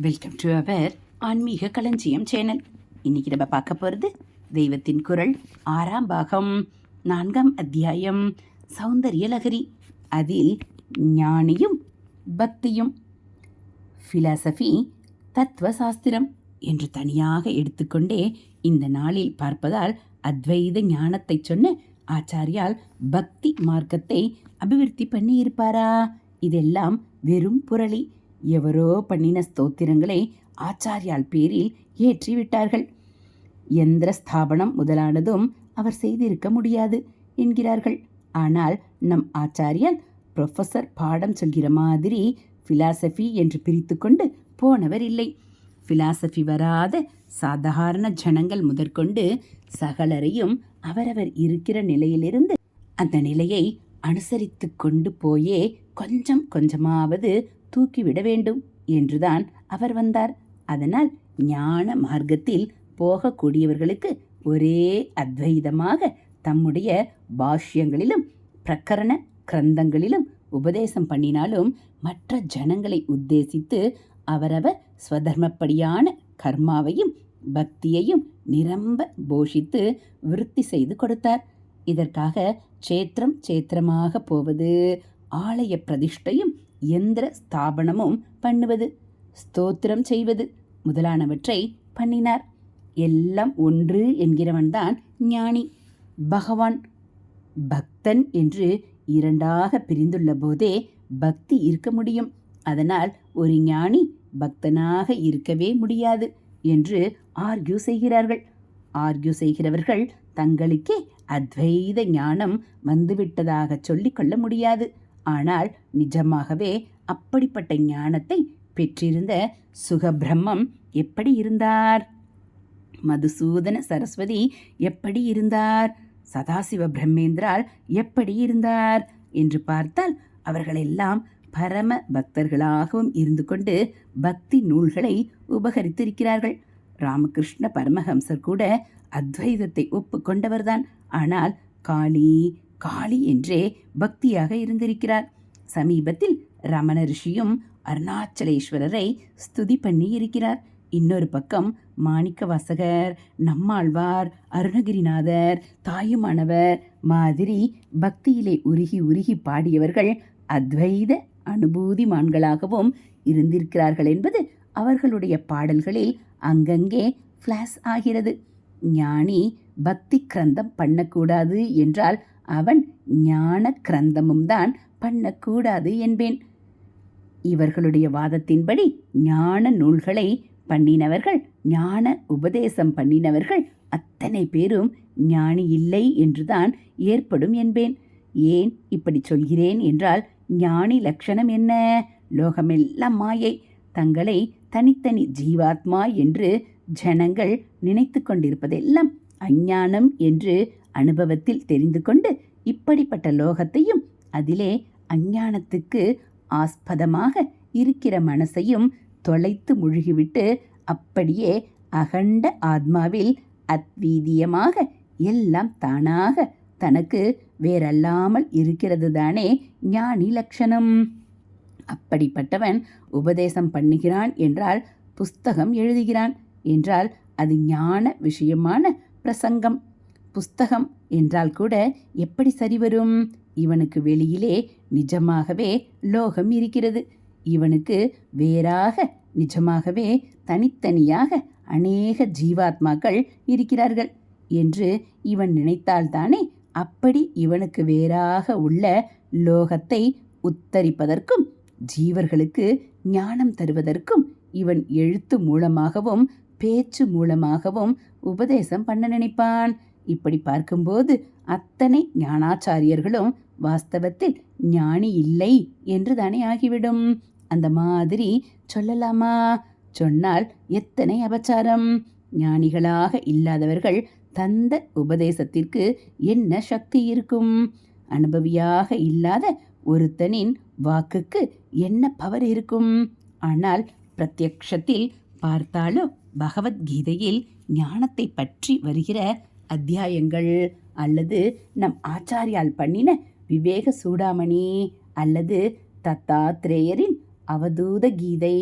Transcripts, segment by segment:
Welcome to our ஆன்மீக களஞ்சியம் channel இன்னைக்கு நம்ம பார்க்க போகிறது தெய்வத்தின் குரல் ஆறாம் பாகம் நான்காம் அத்தியாயம் சௌந்தர்ய லகரி அதில் ஞானியும் பக்தியும். ஃபிலாசபி தத்துவ சாஸ்திரம் என்று தனியாக எடுத்துக்கொண்டே இந்த நாளில் பார்ப்பதால் அத்வைத ஞானத்தை சொன்ன ஆச்சாரியால் பக்தி மார்க்கத்தை அபிவிருத்தி பண்ணியிருப்பாரா? இதெல்லாம் வெறும் புரளி. எவரோ பண்ணின ஸ்தோத்திரங்களை ஆச்சாரியால் பேரில் ஏற்றி விட்டார்கள் எந்திர ஸ்தாபனம் முதலானதும் அவர் செய்திருக்க முடியாது என்கிறார்கள். ஆனால் நம் ஆச்சாரியன் ப்ரொஃபஸர் பாடம் சொல்கிற மாதிரி ஃபிலாசபி என்று பிரித்துக்கொண்டு போனவர் இல்லை. ஃபிலாசபி வராத சாதாரண ஜனங்கள் முதற்கொண்டு சகலரையும் அவரவர் இருக்கிற நிலையிலிருந்து அந்த நிலையை அனுசரித்து கொண்டு போயே கொஞ்சம் கொஞ்சமாவது தூக்கிவிட வேண்டும் என்றுதான் அவர் வந்தார். அதனால் ஞான மார்க்கத்தில் போகக்கூடியவர்களுக்கு ஒரே அத்வைதமாக தம்முடைய பாஷ்யங்களிலும் பிரகரண கிரந்தங்களிலும் உபதேசம் பண்ணினாலும் மற்ற ஜனங்களை உத்தேசித்து அவரவர் ஸ்வதர்மப்படியான கர்மாவையும் பக்தியையும் நிரம்ப போஷித்து விருத்தி செய்து கொடுத்தார். இதற்காக சேத்திரம் சேத்திரமாக போவது ஆலய பிரதிஷ்டையும் எந்திர ஸ்தாபனமும் பண்ணுவது ஸ்தோத்திரம் செய்வது முதலானவற்றை பண்ணினார். எல்லாம் ஒன்று என்கிறவன்தான் ஞானி. பகவான் பக்தன் என்று இரண்டாக பிரிந்துள்ள போதே பக்தி இருக்க முடியும். அதனால் ஒரு ஞானி பக்தனாக இருக்கவே முடியாது என்று ஆர்கியூ செய்கிறார்கள். ஆர்கியூ செய்கிறவர்கள் தங்களுக்கே அத்வைத ஞானம் வந்துவிட்டதாக சொல்லிக் கொள்ள முடியாது. ஆனால் நிஜமாகவே அப்படிப்பட்ட ஞானத்தை பெற்றிருந்த சுகபிரம்மம் எப்படி இருந்தார்? மதுசூதன சரஸ்வதி எப்படி இருந்தார்? சதாசிவ பிரம்மேந்திரால் எப்படி இருந்தார்? என்று பார்த்தால் அவர்களெல்லாம் பரம பக்தர்களாகவும் இருந்து கொண்டு பக்தி நூல்களை உபகரித்திருக்கிறார்கள். ராமகிருஷ்ண பரமஹம்சர் கூட அத்வைதத்தை ஒப்புக்கொண்டவர்தான் ஆனால் காளி காளி என்றே பக்தியாக இருந்திருக்கிறார். சமீபத்தில் ரமண ரிஷியும் அருணாச்சலேஸ்வரரை ஸ்துதி பண்ணி இருக்கிறார். இன்னொரு பக்கம் மாணிக்க வாசகர் நம்மாழ்வார் அருணகிரிநாதர் தாயுமானவர் மாதிரி பக்தியிலே உருகி உருகி பாடியவர்கள் அத்வைத அனுபூதிமான்களாகவும் இருந்திருக்கிறார்கள் என்பது அவர்களுடைய பாடல்களில் அங்கங்கே ஃப்ளாஷ் ஆகிறது. ஞானி பக்தி கிரந்தம் பண்ணக்கூடாது என்றால் அவன் ஞான கிரந்தமும் தான் பண்ணக்கூடாது என்பேன். இவர்களுடைய வாதத்தின்படி ஞான நூல்களை பண்ணினவர்கள் ஞான உபதேசம் பண்ணினவர்கள் அத்தனை பேரும் ஞானி இல்லை என்றுதான் ஏற்படும் என்பேன். ஏன் இப்படி சொல்கிறேன் என்றால் ஞானி லட்சணம் என்ன? லோகமெல்லாம் மாயை. தங்களை தனித்தனி ஜீவாத்மா என்று ஜனங்கள் நினைத்து கொண்டிருப்பதெல்லாம் அஞ்ஞானம் என்று அனுபவத்தில் தெரிந்து கொண்டு இப்படிப்பட்ட லோகத்தையும் அதிலே அஞ்ஞானத்துக்கு ஆஸ்பதமாக இருக்கிற மனசையும் தொலைத்து முழுகிவிட்டு அப்படியே அகண்ட ஆத்மாவில் அத்வீதியமாக எல்லாம் தானாக தனக்கு வேறல்லாமல் இருக்கிறது தானே ஞானி லட்சணம். அப்படிப்பட்டவன் உபதேசம் பண்ணுகிறான் என்றால் புஸ்தகம் எழுதுகிறான் என்றால் அது ஞான விஷயமான பிரசங்கம் புஸ்தகம் என்றால் கூட எப்படி சரிவரும் இவனுக்கு வெளியிலே நிஜமாகவே லோகம் இருக்கிறது. இவனுக்கு வேறாக நிஜமாகவே தனித்தனியாக அநேக ஜீவாத்மாக்கள் இருக்கிறார்கள் என்று இவன் நினைத்தால்தானே அப்படி இவனுக்கு வேறாக உள்ள லோகத்தை உத்தரிப்பதற்கும் ஜீவர்களுக்கு ஞானம் தருவதற்கும் இவன் எழுத்து மூலமாகவும் பேச்சு மூலமாகவும் உபதேசம் பண்ண நினைப்பான். இப்படி பார்க்கும்போது அத்தனை ஞானாச்சாரியர்களும் வாஸ்தவத்தில் ஞானி இல்லை என்று தானே ஆகிவிடும். அந்த மாதிரி சொல்லலாமா? சொன்னால் எத்தனை அபச்சாரம்? ஞானிகளாக இல்லாதவர்கள் தந்த உபதேசத்திற்கு என்ன சக்தி இருக்கும்? அனுபவியாக இல்லாத ஒருத்தனின் வாக்குக்கு என்ன பவர் இருக்கும்? ஆனால் பிரத்யக்ஷத்தில் பார்த்தாலும் பகவத்கீதையில் ஞானத்தை பற்றி வருகிற அத்தியாயங்கள் அல்லது நம் ஆச்சாரியால் பண்ணின விவேக சூடாமணி அல்லது தத்தாத்ரேயரின் அவதூத கீதை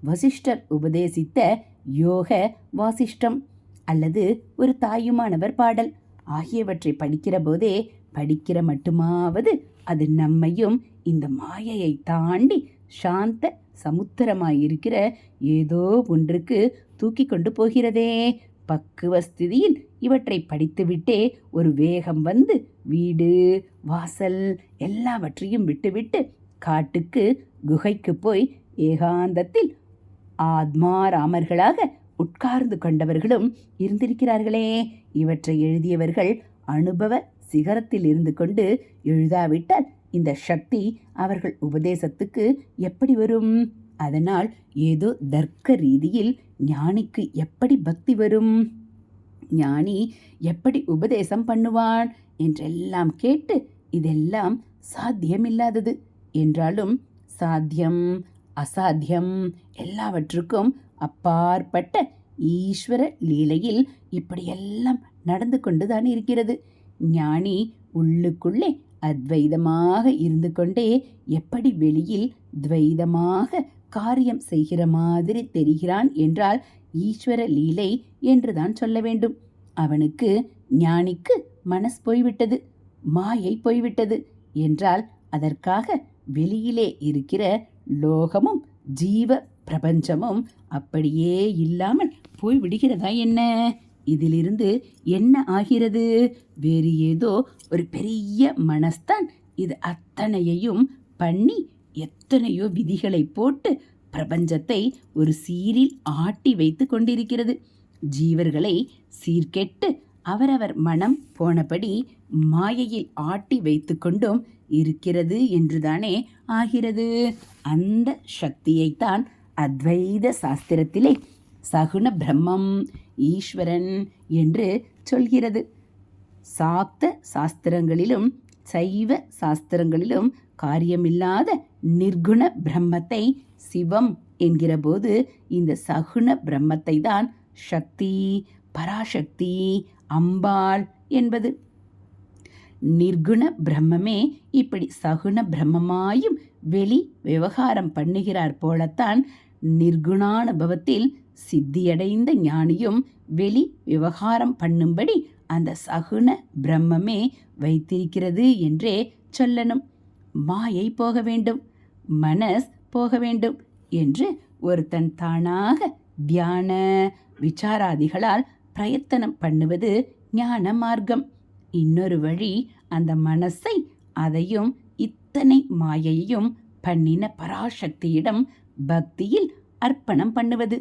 வசிஷ்டர் உபதேசித்த யோக வாசிஷ்டம் அல்லது ஒரு தாயுமானவர் பாடல் ஆகியவற்றை படிக்கிற போதே படிக்கிற மட்டுமாவது அது நம்மையும் இந்த மாயையை தாண்டி சாந்த சமுத்திரமாயிருக்கிற ஏதோ ஒன்றுக்கு தூக்கி கொண்டு போகிறதே. பக்குவ ஸ்திதியில் இவற்றை படித்துவிட்டே ஒரு வேகம் வந்து வீடு வாசல் எல்லாவற்றையும் விட்டுவிட்டு காட்டுக்கு குகைக்கு போய் ஏகாந்தத்தில் ஆத்மாராமர்களாக உட்கார்ந்து கொண்டவர்களும் இருந்திருக்கிறார்களே. இவற்றை எழுதியவர்கள் அனுபவ சிகரத்தில் இருந்து கொண்டு எழுதாவிட்டால் இந்த சக்தி அவர்கள் உபதேசத்துக்கு எப்படி வரும்? அதனால் ஏதோ தர்க்க ரீதியில் ஞானிக்கு எப்படி பக்தி வரும்? ஞானி எப்படி உபதேசம் பண்ணுவான் என்றெல்லாம் கேட்டு இதெல்லாம் சாத்தியமில்லாதது. என்றாலும் சாத்தியம் அசாத்தியம் எல்லாவற்றுக்கும் அப்பாற்பட்ட ஈஸ்வர லீலையில் இப்படியெல்லாம் நடந்து கொண்டுதான் இருக்கிறது. ஞானி உள்ளுக்குள்ளே அத்வைதமாக இருந்து கொண்டே எப்படி வெளியில் துவைதமாக காரியம் செய்கிற மாதிரி தெரிகிறான் என்றால் ஈஸ்வர லீலை என்றுதான் சொல்ல வேண்டும். அவனுக்கு ஞானிக்கு மனஸ் போய்விட்டது மாயை போய்விட்டது என்றால் அதற்காக வெளியிலே இருக்கிற லோகமும் ஜீவ பிரபஞ்சமும் அப்படியே இல்லாமல் போய்விடுகிறதா என்ன? இதிலிருந்து என்ன ஆகிறது? வேறு ஏதோ ஒரு பெரிய மனஸ்தான் இது அத்தனையையும் பண்ணி எத்தனையோ விதிகளை போட்டு பிரபஞ்சத்தை ஒரு சீரில் ஆட்டி வைத்து கொண்டிருக்கிறது. ஜீவர்களை சீர்கெட்டு அவரவர் மனம் போனபடி மாயையில் ஆட்டி வைத்து கொண்டும் இருக்கிறது என்றுதானே ஆகிறது. அந்த சக்தியைத்தான் அத்வைத சாஸ்திரத்திலே சகுன பிரம்மம் ஈஸ்வரன் என்று சொல்கிறது. சாப்த சாஸ்திரங்களிலும் சைவ சாஸ்திரங்களிலும் காரியமில்லாத நிர்குண பிரம்மத்தை சிவம் என்கிற போது இந்த சகுன பிரம்மத்தை தான் சக்தி பராசக்தி அம்பாள் என்பது. நிர்குண பிரம்மமே இப்படி சகுண பிரம்மமாயும் வெளி விவகாரம் பண்ணுகிறார் போலத்தான் நிர்குணானுபவத்தில் சித்தியடைந்த ஞானியும் வெளி விவகாரம் பண்ணும்படி அந்த சகுண பிரம்மமே வைத்திருக்கிறது என்றே சொல்லணும். மாயை போக வேண்டும். மனஸ் போக வேண்டும் என்று ஒருத்தன் தானாக தியான விசாராதிகளால் பிரயத்தனம் பண்ணுவது ஞான மார்க்கம். இன்னொரு வழி அந்த மனசை அதையும் இத்தனை மாயையும் பண்ணின பராசக்தியிடம் பக்தியில் அர்ப்பணம் பண்ணுவது.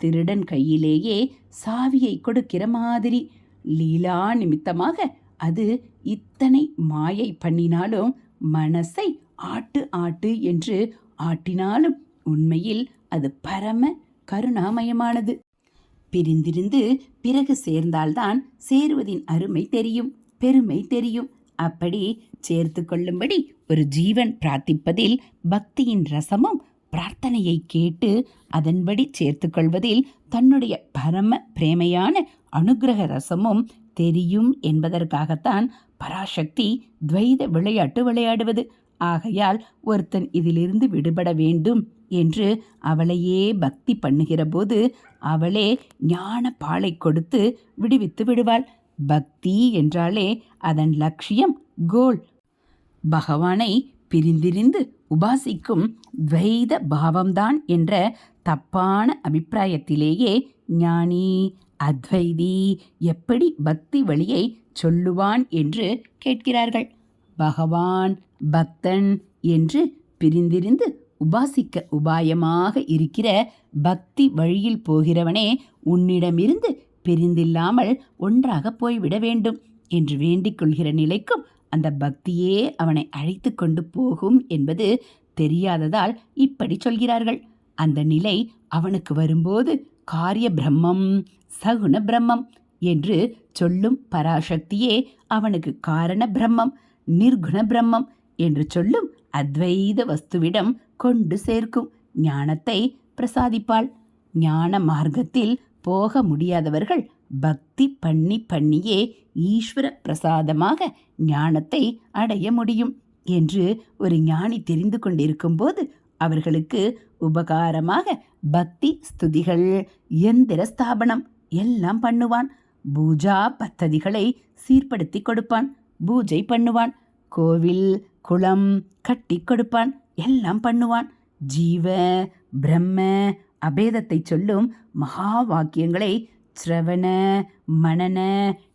திருடன் கையிலேயே சாவியை கொடுக்கிற மாதிரி. லீலா நிமித்தமாக அது இத்தனை மாயை பண்ணினாலும் மனசை ஆட்டு ஆட்டு என்று ஆட்டினாலும் உண்மையில் அது பரம கருணாமயமானது. பிரிந்திருந்து பிறகு சேர்ந்தால்தான் சேருவதின் அருமை தெரியும் பெருமை தெரியும். அப்படி சேர்த்து கொள்ளும்படி ஒரு ஜீவன் பிரார்த்திப்பதில் பக்தியின் ரசமும் பிரார்த்தனையை கேட்டு அதன்படி சேர்த்து கொள்வதில் தன்னுடைய பரம பிரேமையான அனுகிரக ரசமும் தெரியும் என்பதற்காகத்தான் பராசக்தி துவைத விளையாட்டு விளையாடுவது. ஆகையால் ஒருத்தன் இதிலிருந்து விடுபட வேண்டும் என்று அவளையே பக்தி பண்ணுகிறபோது அவளே ஞான பாலை கொடுத்து விடுவித்து விடுவாள். பக்தி என்றாலே அதன் லட்சியம் கோல். பகவானை பிரிந்திரிந்து உபாசிக்கும் துவைத பாவம்தான் என்ற தப்பான அபிப்பிராயத்திலேயே ஞானி அத்வைதி எப்படி பக்தி வழியை சொல்லுவான் என்று கேட்கிறார்கள். பகவான் பக்தன் என்று பிரிந்திருந்து உபாசிக்க உபாயமாக இருக்கிற பக்தி வழியில் போகிறவனே உன்னிடமிருந்து பிரிந்தில்லாமல் ஒன்றாக போய்விட வேண்டும் என்று வேண்டிக் கொள்கிற நிலைக்கும் அந்த பக்தியே அவனை அழைத்து கொண்டு போகும் என்பது தெரியாததால் இப்படி சொல்கிறார்கள். அந்த நிலை அவனுக்கு வரும்போது காரிய பிரம்மம் சகுண பிரம்மம் என்று சொல்லும் பராசக்தியே அவனுக்கு காரண பிரம்மம் நிர்குண பிரம்மம் என்று சொல்லும் அத்வைத வஸ்துவிடம் கொண்டு சேர்க்கும். ஞானத்தை பிரசாதிப்பாள். ஞான மார்க்கத்தில் போக முடியாதவர்கள் பக்தி பண்ணி பண்ணியே ஈஸ்வர பிரசாதமாக ஞானத்தை அடைய முடியும் என்று ஒரு ஞானி தெரிந்து கொண்டிருக்கும்போது அவர்களுக்கு உபகாரமாக பக்தி ஸ்துதிகள் எந்திர ஸ்தாபனம் எல்லாம் பண்ணுவான். பூஜா பத்ததிகளை சீர்படுத்தி கொடுப்பான். பூஜை பண்ணுவான். கோவில் குளம் கட்டி கொடுப்பான் எல்லாம் பண்ணுவான். ஜீவ பிரம்ம அபேதத்தை சொல்லும் மகா வாக்கியங்களை சிரவண மனன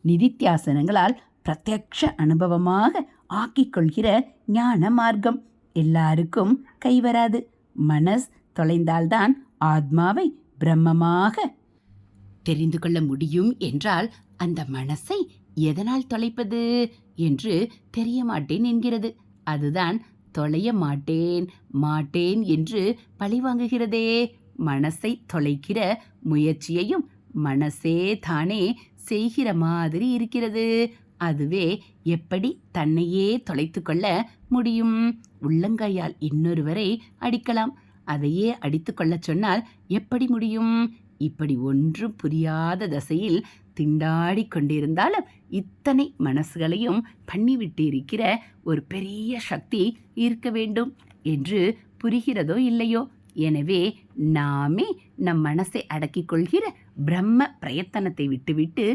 நிதித்தியாசனங்களால் பிரத்யக்ஷ அனுபவமாக ஆக்கிக் கொள்கிற ஞான மார்க்கம் எல்லாருக்கும் கைவராது மனஸ் தொலைந்தால்தான் ஆத்மாவை பிரம்மமாக தெரிந்து கொள்ள முடியும் என்றால் அந்த மனசை எதனால் தொலைப்பது என்று தெரிய மாட்டேன் என்கிறது. அதுதான் தொலைய மாட்டேன் மாட்டேன் என்று பழிவாங்குகிறதே. மனசை தொலைக்கிற முயற்சியையும் மனசே தானே செய்கிற மாதிரி இருக்கிறது. அதுவே எப்படி தன்னையே தொலைத்து கொள்ள முடியும்? உள்ளங்கையால் இன்னொருவரை அடிக்கலாம். அதையே அடித்து கொள்ளச் சொன்னால் எப்படி முடியும்? இப்படி ஒன்றும் புரியாத தசையில் திண்டாடி கொண்டிருந்தாலும் இத்தனை மனசுகளையும் பண்ணிவிட்டு இருக்கிற ஒரு பெரிய சக்தி இருக்க வேண்டும் என்று புரிகிறதோ இல்லையோ? எனவே நாமே நம் மனசை அடக்கிக் கொள்கிற பிரம்ம பிரயத்தனத்தை விட்டுவிட்டு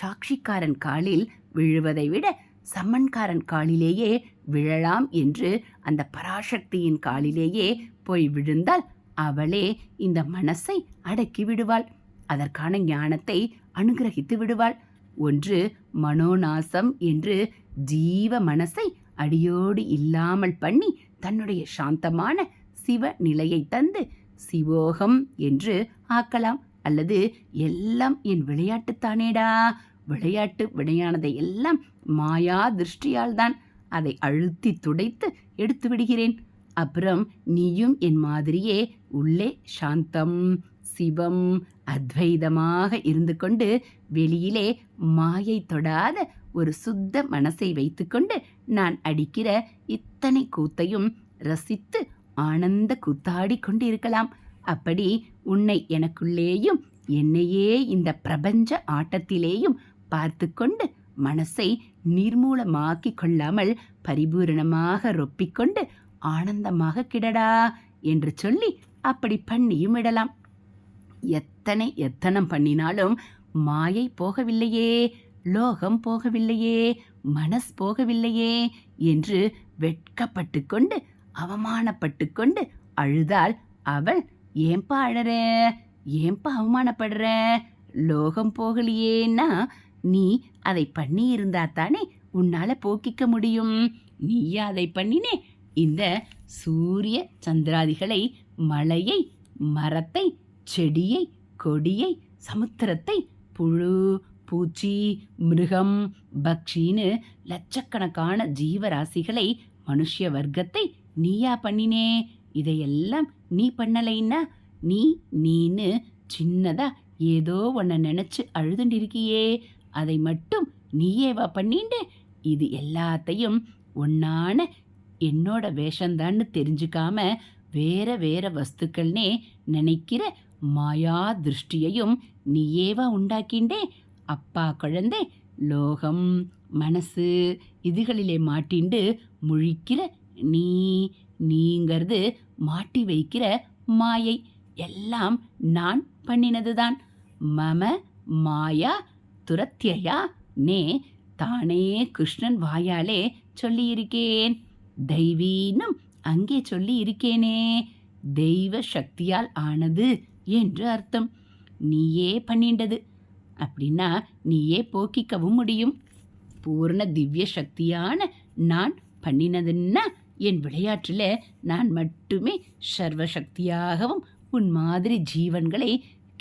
சாட்சிக்காரன் காலில் விழுவதை விட சம்மன்காரன் காலிலேயே விழலாம் என்று அந்த பராசக்தியின் காலிலேயே போய் விழுந்தால் அவளே இந்த மனசை அடக்கி விடுவாள். அதற்கான ஞானத்தை அனுகிரகித்து விடுவாள். ஒன்று மனோநாசம் என்று ஜீவ மனசை அடியோடு இல்லாமல் பண்ணி தன்னுடைய சாந்தமான சிவ நிலையை தந்து சிவோகம் என்று ஆக்கலாம். அல்லது எல்லாம் என் விளையாட்டுத்தானேடா விளையாட்டு வினையானதை எல்லாம் மாயா திருஷ்டியால் தான் அதை அழுத்தி துடைத்து எடுத்து விடுகிறேன். அப்புறம் நீயும் என் மாதிரியே உள்ளே சாந்தம். சிவம் அத்வைதமாக இருந்து கொண்டு வெளியிலே மாயை தொடாத ஒரு சுத்த மனசை வைத்துக்கொண்டு நான் அடிக்கிற இத்தனை கூத்தையும் ரசித்து ஆனந்த கூத்தாடி கொண்டிருக்கலாம். அப்படி உன்னை எனக்குள்ளேயும் என்னையே இந்த பிரபஞ்ச ஆட்டத்திலேயும் பார்த்து கொண்டு மனசை நிர்மூலமாக்கிக் கொள்ளாமல் பரிபூரணமாக ரொப்பிக்கொண்டு ஆனந்தமாக கிடடா என்று சொல்லி அப்படி பண்ணியும் விடலாம். எத்தனை எத்தனம் பண்ணினாலும் மாயை போகவில்லையே லோகம் போகவில்லையே மனஸ் போகவில்லையே என்று வெட்கப்பட்டு கொண்டு அவமானப்பட்டு கொண்டு அழுதால் அவள். ஏன்பா அழற? ஏன்பா அவமானப்படுற? லோகம் போகலையேன்னா நீ அதை பண்ணி இருந்தா தானே உன்னால போக்கிக்க முடியும். நீயா அதை பண்ணினே இந்த சூரிய சந்திராதிகளை மலையை மரத்தை செடியை கொடியை சமுத்திரத்தை புழு பூச்சி மிருகம் பக்ஷின்னு லட்சக்கணக்கான ஜீவராசிகளை மனுஷ வர்க்கத்தை நீயா பண்ணினே. இதையெல்லாம் நீ பண்ணலைன்னா நீ நீன்னு சின்னதா ஏதோ ஒன்ன நினைச்சு அழுதுண்டிருக்கியே. அதை மட்டும் நீயேவா பண்ணிண்டு இது எல்லாத்தையும் ஒன்னான என்னோட வேஷந்தான்னு தெரிஞ்சுக்காம வேற வேற வஸ்துக்கள்னே நினைக்கிற மாயா திருஷ்டியையும் நீயேவா உண்டாக்கிண்டே? அப்பா குழந்தை லோகம் மனசு இதுகளிலே மாட்டிண்டு முழிக்கிற நீ நீங்கிறது மாட்டி வைக்கிற மாயை. எல்லாம் நான் பண்ணினதுதான். மம மாயா துரத்தியா நே தானே கிருஷ்ணன் வாயாலே சொல்லியிருக்கேன். தெய்வீனம் அங்கே சொல்லி இருக்கேனே தெய்வ சக்தியால் ஆனது என்று அர்த்தம். நீயே பண்ணிண்டது அப்படின்னா நீயே போக்கிக்கவும் முடியும். பூர்ண திவ்ய சக்தியான நான் பண்ணினதுன்னா என் விளையாட்டில் நான் மட்டுமே சர்வசக்தியாகவும் உன் மாதிரி ஜீவன்களை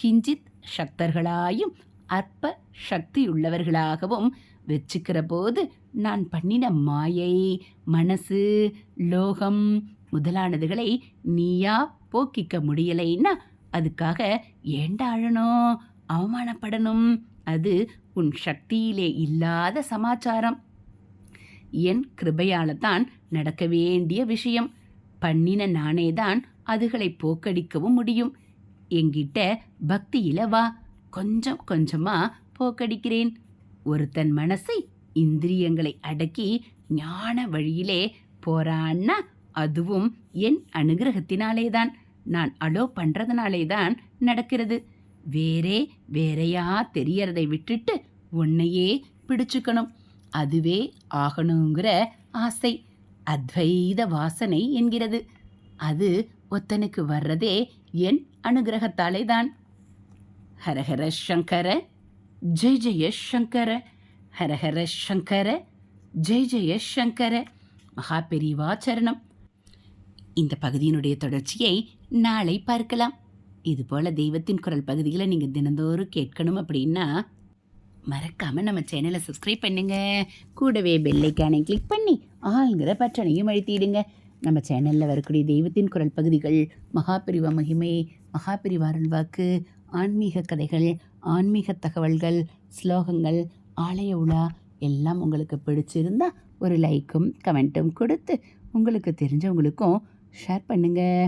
கிஞ்சித் சக்தர்களாயும் அற்ப சக்தியுள்ளவர்களாகவும் வச்சுக்கிற போது நான் பண்ணின மாயை மனசு லோகம் முதலானதுகளை நீயா போக்கிக்க முடியலைன்னா அதுக்காக ஏண்டா அழணும்? அவமானப்படணும்? அது உன் சக்தியிலே இல்லாத சமாச்சாரம். என் கிருபையால தான் நடக்க வேண்டிய விஷயம். பண்ணின நானே தான் அதுகளை போக்கடிக்கவும் முடியும். என்கிட்ட பக்தியில வா. கொஞ்சம் கொஞ்சமா போக்கடிக்கிறேன். ஒருத்தன் மனசை இந்திரியங்களை அடக்கி ஞான வழியிலே போறான்னா அதுவும் என் அனுகிரகத்தினாலேதான். நான் அலோ பண்ணுறதுனாலே தான் நடக்கிறது. வேறே வேறையா தெரியறதை விட்டுட்டு உன்னையே பிடிச்சுக்கணும். அதுவே ஆகணுங்கிற ஆசை. அத்வைத வாசனை என்கிறது. அது ஒத்தனுக்கு வர்றதே என் அனுகிரகத்தாலே தான் ஹரஹர சங்கர ஜெய் ஜெய சங்கர ஹரஹர சங்கர ஜெய் ஜெய சங்கர. மகா பெரிவா சரணம். இந்த பகுதியினுடைய தொடர்ச்சியை நாளை பார்க்கலாம். இதுபோல் தெய்வத்தின் குரல் பகுதிகளை நீங்கள் தினந்தோறும் கேட்கணும் அப்படின்னா மறக்காமல் நம்ம சேனலை சப்ஸ்கிரைப் பண்ணுங்க. கூடவே பெல்லைக்கானை கிளிக் பண்ணி ஆளுங்கிற பட்டனையும் அழுத்திடுங்க. நம்ம சேனலில் வரக்கூடிய தெய்வத்தின் குரல் பகுதிகள் மகாபிரிவா மகிமை மகாபிரிவா அருள்வாக்கு ஆன்மீக கதைகள் ஆன்மீக தகவல்கள் ஸ்லோகங்கள் ஆலய உலா எல்லாம் உங்களுக்கு பிடிச்சிருந்தா ஒரு லைக்கும் கமெண்ட்டும் கொடுத்து உங்களுக்கு தெரிஞ்சவங்களுக்கும் ஷேர் பண்ணுங்கள்